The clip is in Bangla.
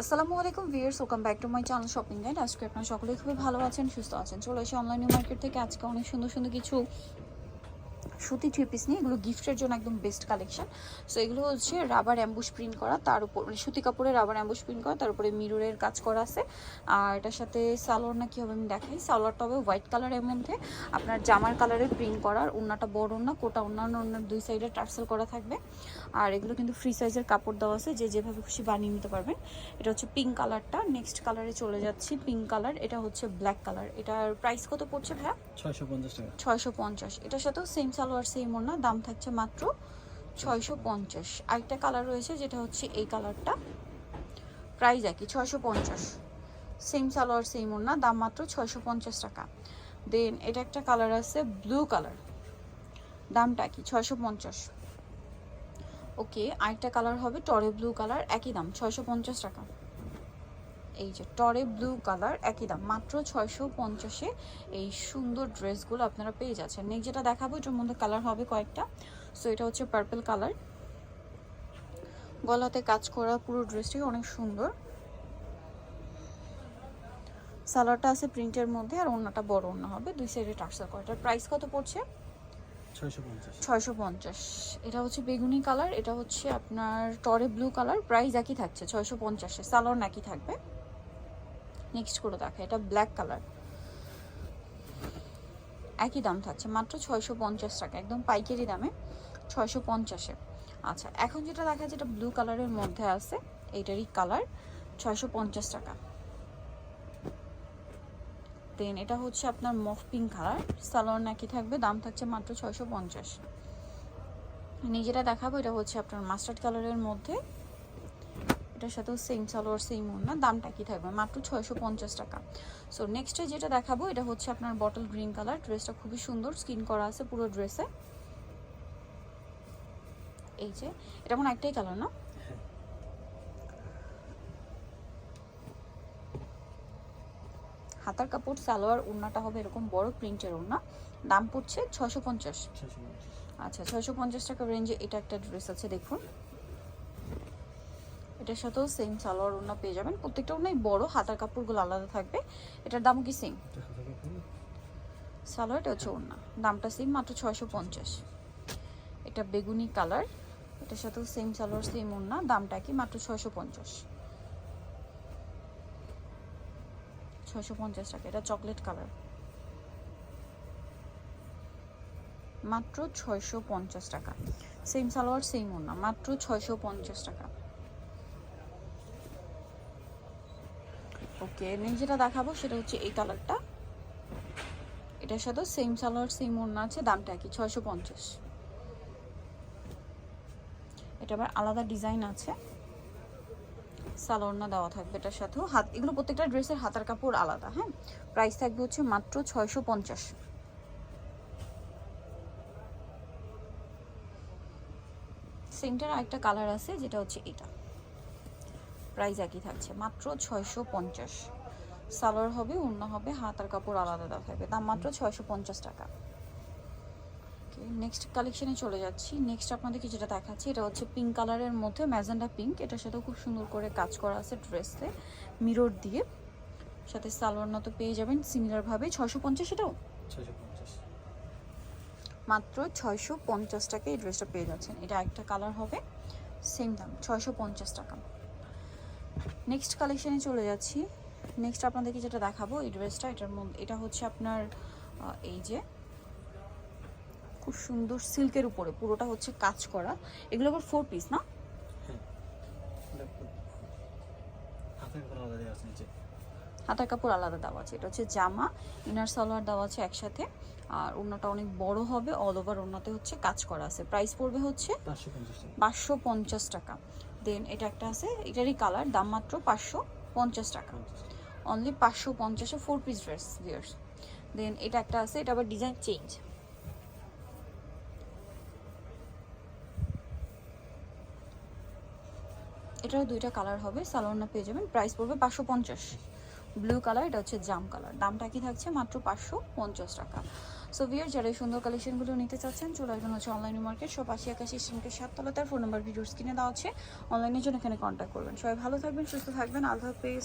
আসসালামু আলাইকুম viewers welcome back to my channel shopping guide. আজকে আপনারা সকলেই খুবই ভালো আছেন, সুস্থ আছেন। চলে এসে অনলাইন মার্কেট থেকে আজকে অনেক সুন্দর সুন্দর কিছু সুতি থ্রি পিস নিয়ে এগুলো গিফটের জন্য একদম বেস্ট কালেকশন সো এগুলো হচ্ছে রাবার অ্যাম্বুশ প্রিন্ট করা তার উপর মানে সুতি কাপড়ে রাবার অ্যাম্বুশ প্রিন্ট করা তার উপরে মিররের কাজ করা আছে। আর এটার সাথে সালোয়ার না কি হবে আমি দেখাই সালোয়ারটা হবে হোয়াইট কালারের মধ্যে। আপনার জামার কালারের প্রিন্ট করার ওড়নাটা বড় ওড়না কোটা অন্যান্য ওড়নার দুই সাইডে টার্সেল করা থাকবে। আর এগুলো কিন্তু ফ্রি সাইজের কাপড় দেওয়া আছে যে যেভাবে খুশি বানিয়ে নিতে পারবেন। এটা হচ্ছে পিঙ্ক কালারটা নেক্সট কালারে চলে যাচ্ছি পিঙ্ক কালার এটা হচ্ছে ব্ল্যাক কালার এটার প্রাইস কত পড়ছে ভাইয়া? ছয়শো পঞ্চাশ টাকা। ছয়শো পঞ্চাশ। এটার সাথেও সেম সালোয়ার সেম ওড়না দাম থাকছে মাত্র ছয়শো পঞ্চাশ। আরেকটা কালার রয়েছে যেটা হচ্ছে এই কালারটা প্রাইস একই, ছয়শো পঞ্চাশ। সেম সালোয়ার সেম ওড়না দাম মাত্র ছয়শো পঞ্চাশ টাকা। দেন এটা একটা কালার আছে ব্লু কালার দামটা কি ছয়শো পঞ্চাশ। ওকে আরেকটা কালার হবে টরে ব্লু কালার একই দাম, ছয়শো পঞ্চাশ টাকা। এই যে টরে ব্লু কালার একই দাম। মাত্র ছয়শো পঞ্চাশে এই সুন্দর ড্রেসগুলো আপনারা পেয়ে যাচ্ছেন। নেক্সট যেটা দেখাবো এটার মধ্যে কালার হবে কয়েকটা। সো এটা হচ্ছে পার্পল কালার গলাতে কাজ করা পুরো ড্রেসটি অনেক সুন্দর। সালোয়ারটা আছে প্রিন্টের মধ্যে আর ওড়নাটা বড় ওড়না হবে। দুই সাইডে টার্সাল করা এটার প্রাইস কত পড়ছে? ছয়শো পঞ্চাশ। এটা হচ্ছে বেগুনি কালার এটা হচ্ছে আপনার টরে ব্লু কালার প্রাইস একই থাকছে ছয়শো পঞ্চাশে। সালোয়ার একই থাকবে। নেক্সট করে দেখা, এটা ব্ল্যাক কালার একই দাম থাকছে, মাত্র ছয়শো পঞ্চাশ টাকা, একদম পাইকারি দামে ছয়শো পঞ্চাশে। আচ্ছা এখন যেটা দেখা যায় যেটা ব্লু কালারের মধ্যে আছে, এইটারই কালার ছয়শো পঞ্চাশ টাকা। দেন এটা হচ্ছে আপনার মফ পিঙ্ক কালার সালোয়ার নাকি থাকবে, দাম থাকছে মাত্র ছয়শো পঞ্চাশ। নিজেরা দেখাবো, এটা হচ্ছে আপনার মাস্টার্ড কালারের মধ্যে এটার সাথেও সেম সালোয়ার সেম ওড়না দামটা কি থাকবে? মাত্র ছয়শো পঞ্চাশ টাকা। সো নেক্সটে যেটা দেখাবো এটা হচ্ছে আপনার বটল গ্রিন কালার ড্রেসটা খুবই সুন্দর স্কিন করা আছে পুরো ড্রেসে এই যে এটা কোনো একটাই কালার না? হাতার কাপড় সালোয়ার ওড়নাটা হবে এরকম বড় প্রিন্টের ওড়না। দাম পড়ছে ছশো পঞ্চাশ। ছয়শো পঞ্চাশ। আচ্ছা ছয়শো পঞ্চাশ টাকা রেঞ্জে এটা একটা ড্রেস আছে দেখুন। এটার সাথেও সেম সালোয়ার ওড়না পেয়ে যাবেন। প্রত্যেকটা ওড়নাই বড় হাতার কাপড়গুলো আলাদা থাকবে। এটার দামও কি সেম? সালোয়ারটা হচ্ছে ওড়না। দামটা সেম মাত্র ছয়শো পঞ্চাশ। এটা বেগুনি কালার। এটার সাথেও সেম সালোয়ার সেম ওড়না। দামটা কি? মাত্র ছয়শো পঞ্চাশ। ছয়শো পঞ্চাশ টাকা। এটা চকলেট কালার। মাত্র ছয়শো পঞ্চাশ টাকা। সেম সালোয়ার সেম ওড়না। মাত্র ছয়শো পঞ্চাশ টাকা। ওকে, নেক্সট যেটা দেখাবো সেটা হচ্ছে এই কালারটা। এটার সাথে সেম সালোয়ার সেম ওড়না আছে, দামটা কি ছয়শো পঞ্চাশ। এটা আবার আলাদা ডিজাইন আছে। সালোয়ার না দেওয়া থাকবে এটার সাথেও। হাত, এগুলো প্রত্যেকটা ড্রেসের হাতার কাপড় আলাদা হ্যাঁ? প্রাইস থাকবে হচ্ছে মাত্র ছয়শো পঞ্চাশ। সেন্টার আরেকটা কালার আছে, যেটা হচ্ছে এটা। প্রাইস একই থাকছে। মাত্র ছয়শো পঞ্চাশ। সালোয়ার হবে অন্য হবে হাতার কাপড় আলাদা দেওয়া থাকবে। দাম মাত্র ছয়শো পঞ্চাশ টাকা। নেক্সট কালেকশনে চলে যাচ্ছি। নেক্সট আপনাদেরকে যেটা দেখাচ্ছি এটা হচ্ছে পিঙ্ক কালারের মধ্যে ম্যাজেন্ডা পিঙ্ক এটার সাথেও খুব সুন্দর করে কাজ করা আছে ড্রেসে মিরর দিয়ে। সাথে সালোয়ার তো পেয়ে যাবেন সিমিলারভাবে ছয়শো পঞ্চাশ এটাও? মাত্র ছয়শো পঞ্চাশ টাকা এই ড্রেসটা পেয়ে যাচ্ছেন। এটা একটা কালার হবে সেম দাম ছয়শো পঞ্চাশ টাকা। নেক্সট কালেকশানে চলে যাচ্ছি। নেক্সট আপনাদেরকে যেটা দেখাবো এই ড্রেসটা এটার মধ্যে এটা হচ্ছে আপনার এই যে খুব সুন্দর সিল্কের উপরে পুরোটা হচ্ছে কাজ করা। এগুলো আবার ফোর পিস না? হ্যাঁ। হাতের কাপড় আলাদা দেওয়া আছে এটা হচ্ছে জামা ইনার সালোয়ার দেওয়া আছে একসাথে। আর ওড়নাটা অনেক বড় হবে অল ওভার ওড়নাতে হচ্ছে কাজ করা আছে। প্রাইস পড়বে হচ্ছে পাঁচশো পাঁচশো পঞ্চাশ টাকা। দেন এটা একটা আছে, এটারই কালার দাম মাত্র পাঁচশো পঞ্চাশ টাকা। অনলি পাঁচশো পঞ্চাশে four piece dress viewers then এটা একটা আছে, এটা আবার ডিজাইন চেঞ্জ এটার দুইটা কালার হবে সালোয়ারনা পেয়ে যাবেন প্রাইস পড়বে পাঁচশো পঞ্চাশ। ব্লু কালার এটা হচ্ছে জাম কালার দামটা কি থাকছে? মাত্র পাঁচশো পঞ্চাশ টাকা। সো ভিয়ার যারা সুন্দর কালেকশনগুলো নিতে চাচ্ছেন, চলে আসবেন হচ্ছে অনলাইন মার্কেট সব আশি একাশি স্ট্রিমকে সাততলা তার ফোন নাম্বার ভিডিওস স্ক্রিনে দেওয়া আছে। অনলাইনের জন্য এখানে কন্ট্যাক্ট করবেন। সবাই ভালো থাকবেন, সুস্থ থাকবেন। আল্লাহ হাফেজ।